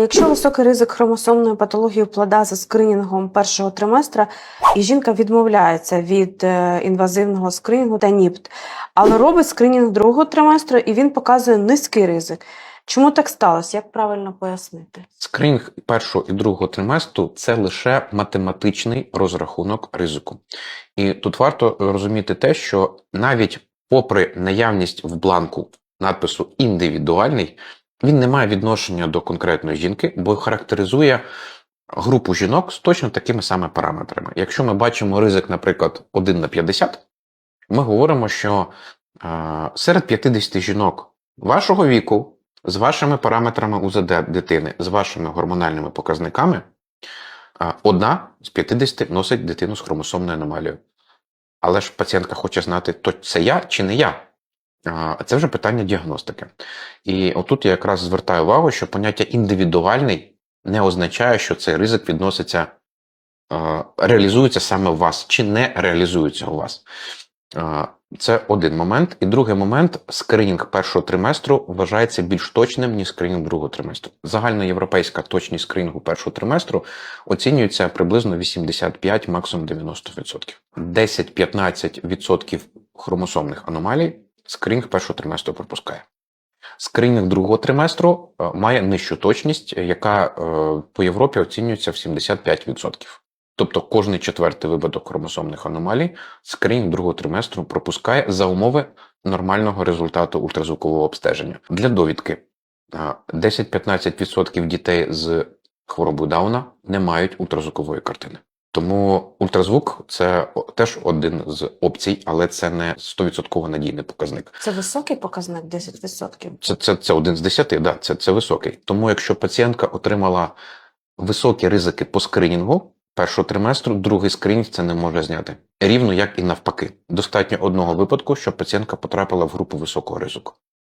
Якщо високий ризик хромосомної патології плода за скринінгом першого триместра, і жінка відмовляється від е, інвазивного скринінгу та НІПТ, але робить скринінг другого триместру і він показує низький ризик. Чому так сталося? Як правильно пояснити? Скринінг першого і другого триместру це лише математичний розрахунок ризику. І тут варто розуміти те, що навіть попри наявність в бланку надпису індивідуальний, він не має відношення до конкретної жінки, бо характеризує групу жінок з точно такими самими параметрами. Якщо ми бачимо ризик, наприклад, 1 на 50, ми говоримо, що е, серед 50 жінок вашого віку з вашими параметрами УЗД дитини, з вашими гормональними показниками, а, одна з 50 носить дитину з хромосомною аномалією. Але ж пацієнтка хоче знати, то це я чи не я. Це вже питання діагностики. І отут я якраз звертаю увагу, що поняття індивідуальний не означає, що цей ризик відноситься, реалізується саме у вас, чи не реалізується у вас. Це один момент. І другий момент скринінг першого триместру вважається більш точним, ніж скринінг другого триместру. Загальноєвропейська точність скринінгу першого триместру оцінюється приблизно 85, максимум 90%. 10-15% хромосомних аномалій скринінг першого триместру пропускає. Скринінг другого триместру е, має нижчу точність, яка е, по Європі оцінюється в 75%. Тобто кожний четвертий випадок хромосомних аномалій скринінг другого триместру пропускає за умови нормального результату ультразвукового обстеження. Для довідки 10-15% дітей з хворобою Дауна не мають ультразвукової картини. Тому ультразвук це теж один з опцій, але це не 100% надійний показник. Це високий показник 10%. Це, це, це один з десяти, да, це, це високий. Тому якщо пацієнтка отримала високі ризики по скринінгу першого триместру, другий скринінг це не може зняти. Рівно як і навпаки. Достатньо одного випадку, щоб пацієнтка потрапила в групу високого ризику.